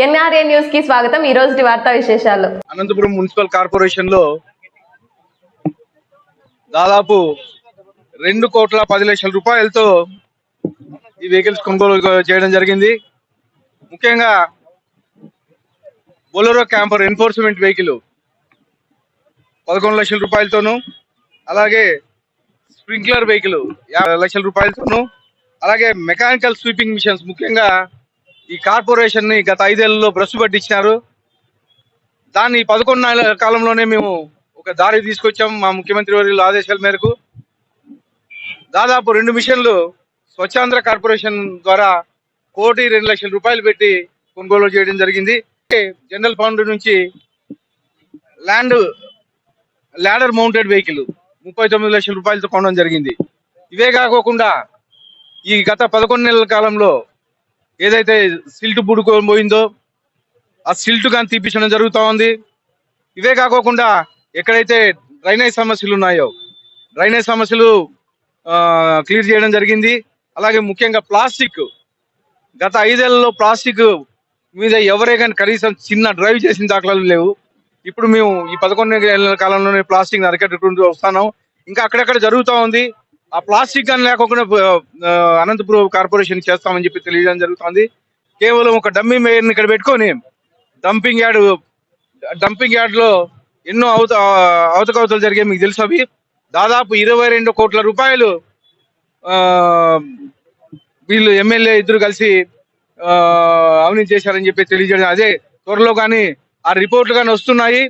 NRA న్యూస్కి స్వాగతం. ఈ రోజు వార్తా విశేషాలు. అనంతపురం మున్సిపల్ కార్పొరేషన్లో దాదాపు రెండు కోట్ల పది లక్షల రూపాయలతో ఈ వెహికల్స్ కొనుగోలు చేయడం జరిగింది. ముఖ్యంగా బొలరో క్యాంపర్ ఎన్ఫోర్స్మెంట్ వెహికల్ పదకొండు లక్షల రూపాయలతోనూ అలాగే స్ప్రింక్లర్ వెహికల్ యాభై లక్షల రూపాయలతోనూ అలాగే మెకానికల్ స్వీపింగ్ మిషన్స్ ముఖ్యంగా ఈ కార్పొరేషన్ని గత ఐదేళ్ళలో బ్రష్ పట్టించినారు. దాన్ని పదకొండు నెలల కాలంలోనే మేము ఒక దారి తీసుకొచ్చాం మా ముఖ్యమంత్రి వర్యుల ఆదేశాల మేరకు. దాదాపు రెండు మిషన్లు స్వచ్ఛాంధ్ర కార్పొరేషన్ ద్వారా కోటి రెండు లక్షల రూపాయలు పెట్టి కొనుగోలు చేయడం జరిగింది. జనరల్ ఫండ్ నుంచి ల్యాండ్ ల్యాడర్ మౌంటెడ్ వెహికల్ ముప్పై తొమ్మిది లక్షల రూపాయలతో కొనడం జరిగింది. ఇవే కాకోకుండా ఈ గత పదకొండు నెలల కాలంలో ఏదైతే సిల్ట్ బుడుకొని పోయిందో ఆ సిల్ట్ కానీ తీపించడం జరుగుతూ ఉంది. ఇవే కాకోకుండా ఎక్కడైతే డ్రైనేజ్ సమస్యలు ఉన్నాయో డ్రైనేజ్ సమస్యలు క్లియర్ చేయడం జరిగింది. అలాగే ముఖ్యంగా ప్లాస్టిక్ గత ఐదేళ్ళలో ప్లాస్టిక్ మీద ఎవరే కానీ కనీసం చిన్న డ్రైవ్ చేసిన దాఖలాలు లేవు. ఇప్పుడు మేము ఈ పదకొండు ఏళ్ళ కాలంలోనే ప్లాస్టిక్ అరికట్టుకుంటూ వస్తున్నాం. ఇంకా అక్కడక్కడ జరుగుతూ ఉంది. ఆ ప్లాస్టిక్ కానీ లేకుండా అనంతపురం కార్పొరేషన్ చేస్తామని చెప్పి తెలియజేయడం జరుగుతుంది. కేవలం ఒక డమ్మీ మేయర్ని ఇక్కడ పెట్టుకొని డంపింగ్ యార్డ్ డంపింగ్ యార్డ్లో ఎన్నో అవత అవతకవతలు జరిగాయి మీకు తెలుసు అవి. దాదాపు ఇరవై రెండు కోట్ల రూపాయలు వీళ్ళు ఎమ్మెల్యే ఇద్దరు కలిసి అవినీతి చేశారని చెప్పి తెలియజేయడం. అదే త్వరలో కానీ ఆ రిపోర్ట్లు కానీ వస్తున్నాయి.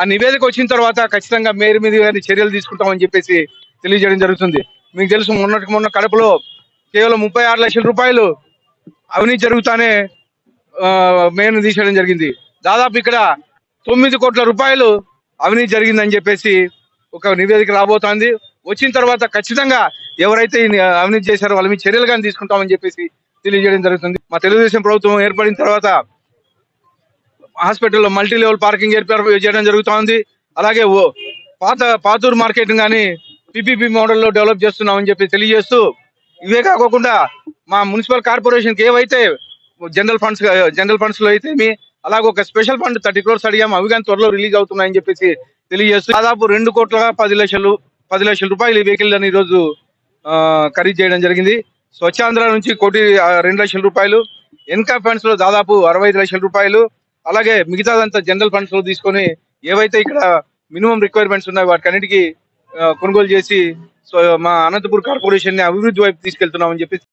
ఆ నివేదిక వచ్చిన తర్వాత ఖచ్చితంగా మేయర్ మీద చర్యలు తీసుకుంటామని చెప్పేసి తెలియజేయడం జరుగుతుంది. మీకు తెలుసు మొన్నటికి మొన్న కడపలో కేవలం ముప్పై ఆరు లక్షల రూపాయలు అవినీతి జరుగుతానే మెయిన్ తీసేయడం జరిగింది. దాదాపు ఇక్కడ తొమ్మిది కోట్ల రూపాయలు అవినీతి జరిగిందని చెప్పేసి ఒక నివేదిక రాబోతోంది. వచ్చిన తర్వాత ఖచ్చితంగా ఎవరైతే అవినీతి చేశారో వాళ్ళ మీద చర్యలు కానీ తీసుకుంటామని చెప్పేసి తెలియజేయడం జరుగుతుంది. మా తెలుగుదేశం ప్రభుత్వం ఏర్పడిన తర్వాత హాస్పిటల్లో మల్టీ లెవెల్ పార్కింగ్ ఏర్పాటు చేయడం జరుగుతోంది. అలాగే ఓ పాత పాతూరు మార్కెట్ కానీ పిపిపి మోడల్లో డెవలప్ చేస్తున్నామని చెప్పి తెలియజేస్తూ ఇవే కాకుండా మా మున్సిపల్ కార్పొరేషన్కి ఏవైతే జనరల్ ఫండ్స్ జనరల్ ఫండ్స్లో అయితే మీ అలాగే ఒక స్పెషల్ ఫండ్ థర్టీ క్రోర్స్ అడిగాము అవి కానీ త్వరలో రిలీజ్ అవుతున్నాయని చెప్పేసి తెలియజేస్తూ దాదాపు రెండు కోట్ల పది లక్షలు పది లక్షల రూపాయలు ఈ వెహికల్ అని ఈరోజు ఖరీదు చేయడం జరిగింది. స్వచ్ఛాంధ్ర నుంచి కోటి రెండు లక్షల రూపాయలు ఎన్కా ఫండ్స్లో దాదాపు అరవై ఐదు లక్షల రూపాయలు. అలాగే మిగతాదంతా జనరల్ ఫండ్స్లో తీసుకొని ఏవైతే ఇక్కడ మినిమం రిక్వైర్మెంట్స్ ఉన్నాయో వాటికన్నిటికీ కొనుగోలు చేసి సో మా అనంతపూర్ కార్పొరేషన్ని అభివృద్ధి వైపు తీసుకెళ్తున్నామని చెప్పి